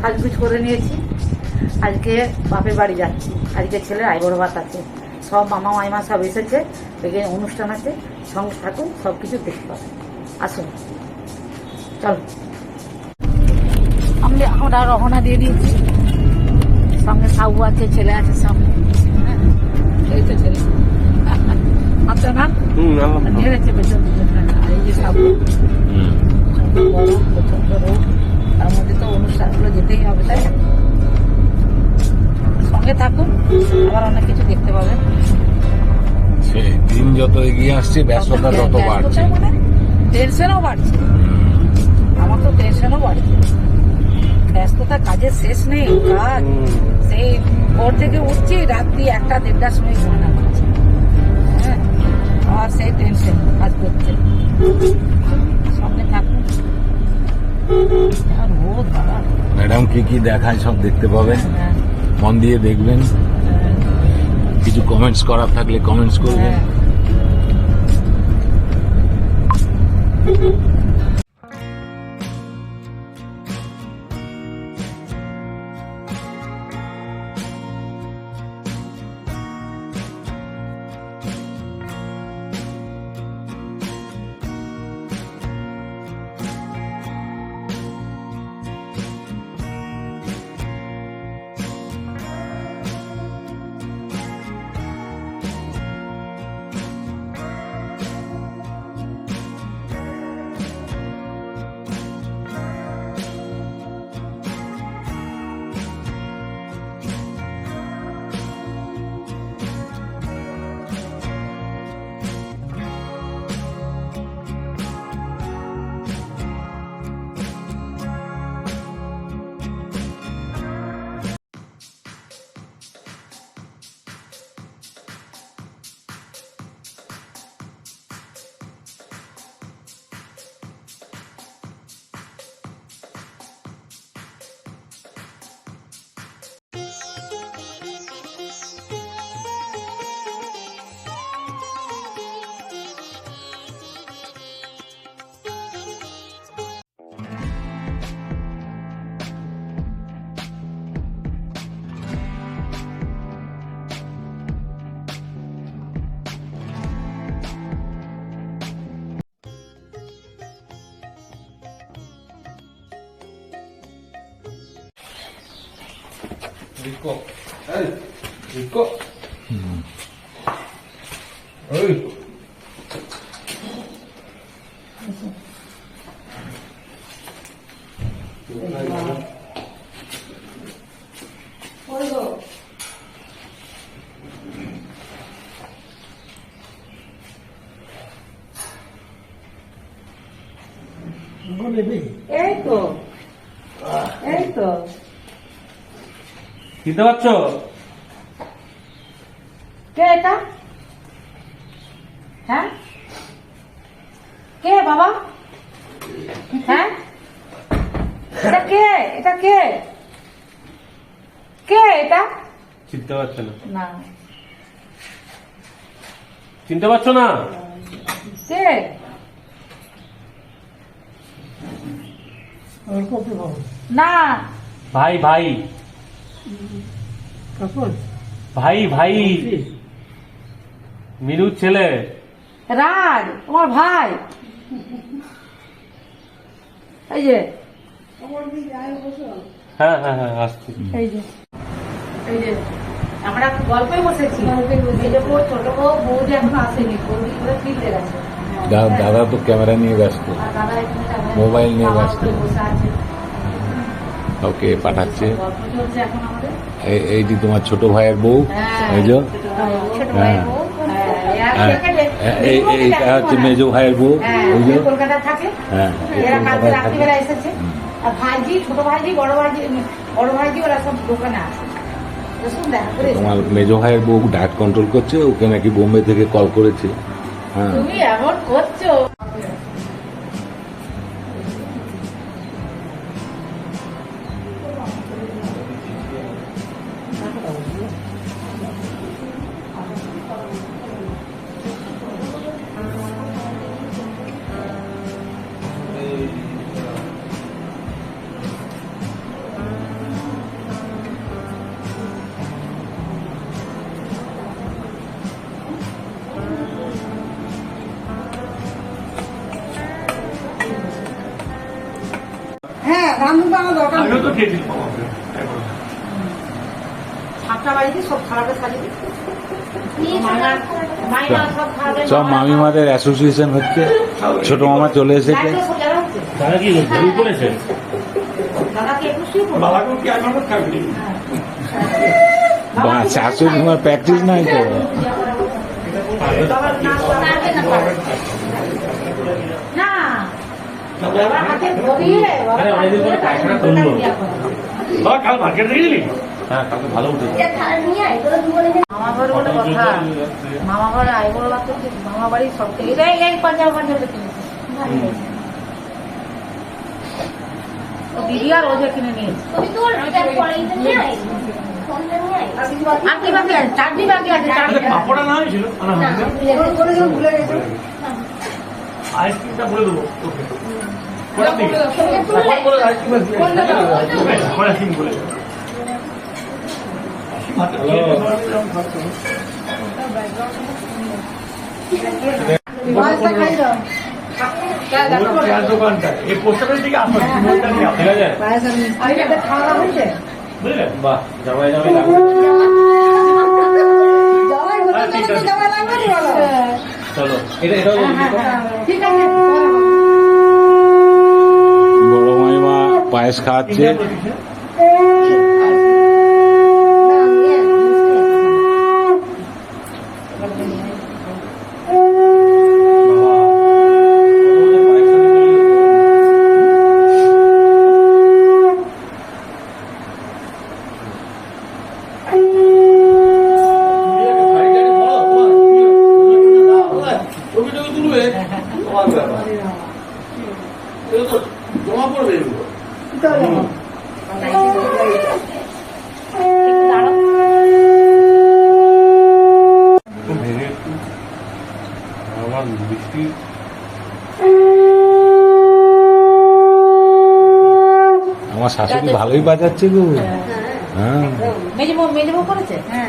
সাজগুজ করে নিয়েছি। আজকে বাপের বাড়ি যাচ্ছি। আজকে ছেলের আইবড় ভাত আছে। সব মামা মাইমা সব এসেছে। এখানে অনুষ্ঠান আছে। সঙ্গে থাকুন সব কিছু দেখতে পাবেন। আসুন। চল। আমরা আমরা রহনা দিয়ে দিয়েছি। সঙ্গে সাউ আছে ছেলে আছে সামনে হ্যাঁ, এই তো ছেলে। আপনার নাম তো। পেছন এই যে হুম। প্রচণ্ড তার মধ্যে তো অনুষ্ঠানগুলো যেতেই হবে তাই সঙ্গে থাকুন আবার অনেক কিছু দেখতে পাবেন। দিন যত এগিয়ে আসছে ব্যস্ততা তত বাড়ছে। টেনশনও বাড়ছে। আমার তো টেনশনও বাড়ছে। ব্যস্ততা কাজের শেষ নেই কাজ। সেই ভোর থেকে উঠছি রাত্রি একটা দেড়টার সময় ঘুমানো হচ্ছে। হ্যাঁ আর সেই টেনশন কাজ করছে সঙ্গে থাকুন আর রোদ বাবা ম্যাডাম কি কি দেখায় সব দেখতে পাবেন মন দিয়ে দেখবেন। কিছু কমেন্টস করার থাকলে কমেন্টস করবেন। 個。はい。10。うん。はい。চিনতে পারছ? কে এটা? হ্যাঁ? কে বাবা? হ্যাঁ? এটা কে? এটা কে? কে এটা? চিনতে পারছ না। না। চিনতে পারছ না? কে? না। ভাই ভাই। ভাই ভাই। মিনুর ছেলে। রাজ তোমার ভাই। এই যে। হ্যাঁ হ্যাঁ হ্যাঁ আসছি। এই যে। এই যে আমরা গল্পে বসেছি। ছোট বউ বৌদি এখনও আসেনি বৌদি করে ফিরতে গেছে। দাদা তো ক্যামেরা নিয়ে ব্যস্ত। মোবাইল নিয়ে ব্যস্ত। বসে আছে। ওকে পাঠাচ্ছে। আমাদের? এই- এইটি তোমার ছোট ভাইয়ের বউ হ্যাঁ। এই যে হ্যাঁ। হ্যাঁ, হ্যাঁ, এইটা হচ্ছে মেজো ভাইয়ের বউ হ্যাঁ, ওই যে যে হ্যাঁ এই এরা কালকে কলকাতায় থাকে। রাত্রিবেলা এসেছে। আর ভাইজি ছোট ভাইজি বড় ভাইজি বড় ভাইজি ওরা সব দোকানে আছে। দেখুন দেখা করে এসেছে। তোমার মেজো ভাইয়ের বউ ডায়েট কন্ট্রোল করছে ওকে নাকি বোম্বে থেকে কল করেছে। হ্যাঁ। তুমি এমন করছ। তো সব খারাপে সব মামিমাদের অ্যাসোসিয়েশন হচ্ছে। ছোট মামা চলে এসেছে। দাদা কি ভুল করেছে থাকবে বা শাশুড়ি তোমার প্র্যাকটিস নাই তো বাবার নাচ পারবে না পারবে। না বাবার হাতে ধরিয়ে বাবার আরে, অনেকদিন পরে পায়খানা হাতে তুললো। দেওয়া করো। বাবা কাল মার্কেট থেকে গেলি হ্যাঁ কালকে ভালো উঠেছে মামা ঘর বলে কথা মামা ঘরে আই বড় মামা বাড়ি সব থেকে এই এই পাঞ্জাব পাঞ্জাব কিনেছে ভালো হয়েছে। ও দিদি আর ওজে কিনে আর কি বাকি আছে চারটি বাকি আছে চারটি পাপড়া না হয়েছিল আইসক্রিমটা বলে দেবো ওকে দোকানটা এই পোস্ট অফিস থেকে আসবে ঠিক আছে খাওয়া হয়েছে বাহ জামাই জামাই। চলো এটা তো। ঠিক আছে বড় মামিমা পায়েস খাওয়াচ্ছে। আমার আমার শাশুড়ি ভালোই বাজাচ্ছে গো হ্যাঁ মেজবো মেজবো করেছে হ্যাঁ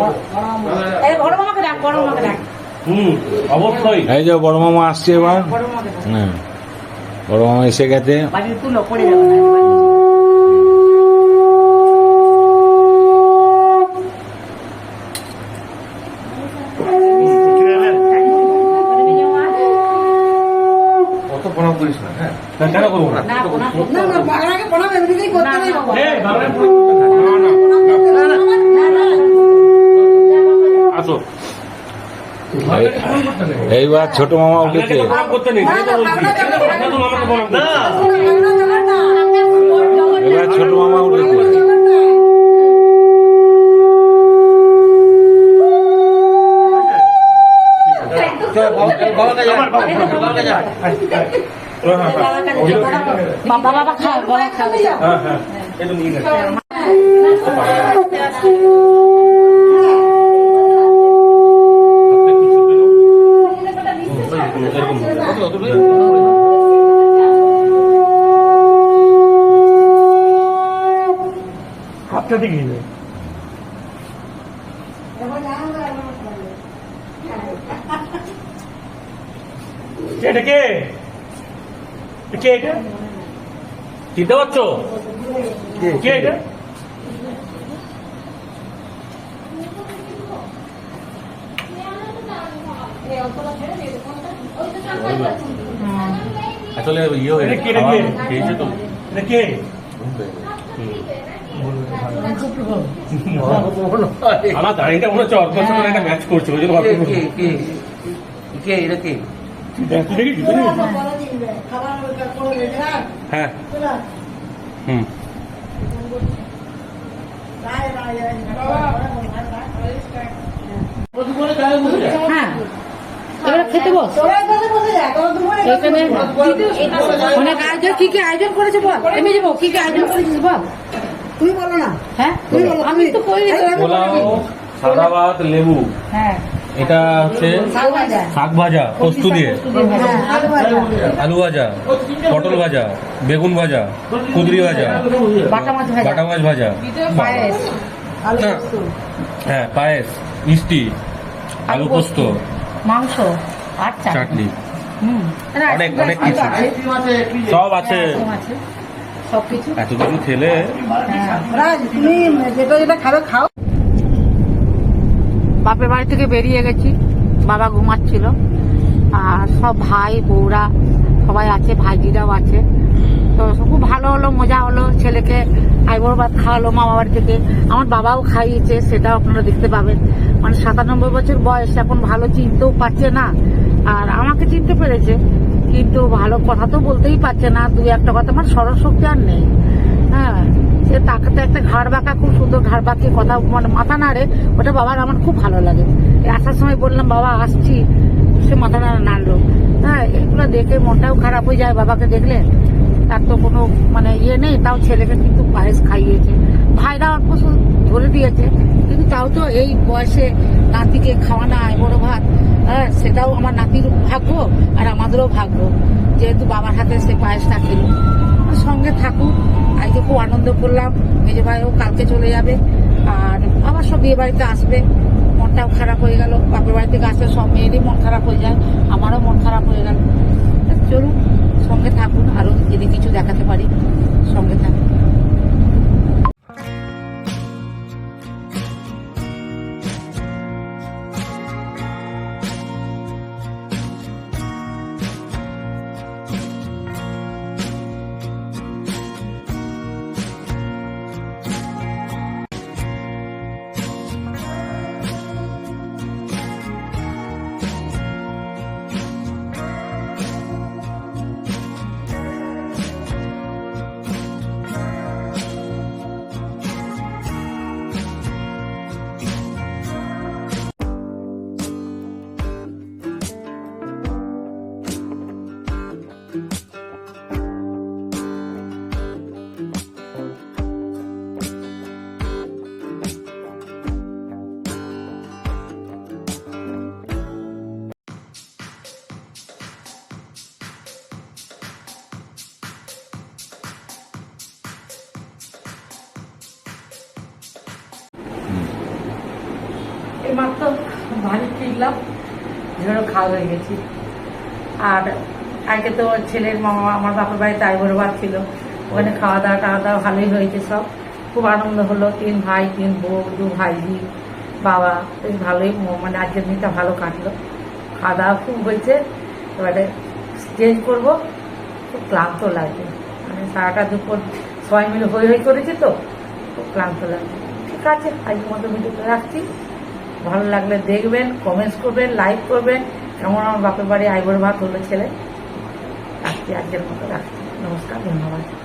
বড়- বড় এই বড় মামাকে ডাক বড় মামাকে ডাক হুম অবশ্যই এই যে বড় মামা আসছে এবার বড় হ্যাঁ বড় মামা এসে গেছে বাড়ি অত প্রণাম করিস না হ্যাঁ কেন করব না না প্রণাম করতে হবে। না, না, এই বাবা আসো এই- এইবার ছোট মামা উঠেছে আপনাকে তো প্রণাম করতে নেই তাই তো বলছি। আপনাকে তো বাবা বাবা খাও বাবা খাও হ্যাঁ হ্যাঁ এটা কে কে এটা? চিনতে পারছ? কে এটা? আসলে ইয়ে হয়ে এটা কে এটা কে? তো। এটা কে? আমার দাঁড়িয়েটা মনে হচ্ছে অল্প সাথে একটা ম্যাচ করছে ওই জন্য অল্প তুই দেখেছিস? তুই দেখেছিস? হ্যাঁ। হুম। হ্যাঁ। এবারে খেতে বস। এখানে অনেক আয়োজন কি কি আয়োজন করেছে বল? এমনি যাব। কি কি আয়োজন করেছিস বল? তুমি বলো না। হ্যাঁ? আমি তো করি সাদা ভাত লেবু। হ্যাঁ। এটা হচ্ছে শাক ভাজা পোস্ত দিয়ে। হ্যাঁ আলু ভাজা পটল ভাজা বেগুন ভাজা কুদরি ভাজা বাটা মাছ ভাজা। হ্যাঁ। হ্যাঁ পায়েস মিষ্টি আলু পোস্ত মাংস চাটনি। অনেক অনেক কিছু। সব আছে। সবকিছু এত কিছু খেলে হ্যাঁ। তুমি যেটা যেটা খাবে খাও। বাপের বাড়ি থেকে বেরিয়ে গেছি, বাবা ঘুমাচ্ছিল। আর সব ভাই, বউরা সবাই আছে, ভাইজিরাও আছে। তো খুব ভালো হলো, মজা হলো, ছেলেকে আইবর ভাত খাওয়ালো মামা বাড়ি থেকে। আমার বাবাও খাইয়েছে, সেটাও আপনারা দেখতে পাবেন। মানে সাতানব্বই বছর বয়স, এখন ভালো চিনতেও পারছে না। আর আমাকে চিনতে পেরেছে। কিন্তু ভালো কথা তো বলতেই পারছে না। দুই একটা কথা, আমার শক্তি আর নেই। হ্যাঁ সে তাকে তো একটা ঘাড় বাঁকা, খুব সুন্দর ঘাড় বাঁকিয়ে কথা মানে মাথা নাড়ে, ওটা বাবার আমার খুব ভালো লাগে। আসার সময় বললাম, বাবা, আসছি। সে মাথা নাড়া নাড়লো। হ্যাঁ এগুলো দেখে মনটাও খারাপ হয়ে যায় বাবাকে দেখলে। তার তো কোনো মানে ইয়ে নেই, তাও ছেলেকে কিন্তু পায়েস খাইয়েছে। ভাইরা অল্প ধরে দিয়েছে, কিন্তু তাও তো এই বয়সে নাতিকে খাওয়ানো বড় ভাত। হ্যাঁ সেটাও আমার নাতির ভাগ্য আর আমাদেরও ভাগ্য। যেহেতু বাবার হাতে সে পায়েসটা খেলো। সঙ্গে থাকুক আজকে খুব আনন্দ করলাম। মেজে ভাইও কালকে চলে যাবে। আর আবার সব বিয়ে বাড়িতে আসবে। মনটাও খারাপ হয়ে গেল। বাপের বাড়ি থেকে আসলে সব মেয়েরই মন খারাপ হয়ে যায়। আমারও মন খারাপ হয়ে গেল। চলুন সঙ্গে থাকুন, আরও যদি কিছু দেখাতে পারি, সঙ্গে থাকুন। মাত্র বাড়ি ফিরলাম ধরো খাওয়া হয়ে গেছি। আর আগে তো ছেলের মামা, আমার বাপের বাড়িতে আইবর ভাত ছিল। ওখানে খাওয়া দাওয়া টাওয়া দাওয়া ভালোই হয়েছে সব। খুব আনন্দ হলো, তিন ভাই, তিন বউ, দু ভাইজি, বাবা, বেশ ভালোই মানে আজকের দিনটা ভালো কাটলো। খাওয়া দাওয়া খুব হয়েছে, এবারে চেঞ্জ করব। খুব ক্লান্ত লাগবে মানে সারাটা দুপুর সবাই মিলে হই হই করেছি তো, খুব ক্লান্ত লাগবে ঠিক আছে, আজকের মতো ভিডিওটা রাখছি। ভালো লাগলে দেখবেন কমেন্টস করবেন লাইক করবেন। কেমন আমার বাপের বাড়ি আইবর ভাত হলো ছেলে। রাখছি, আজকের মতো রাখছি। নমস্কার, ধন্যবাদ।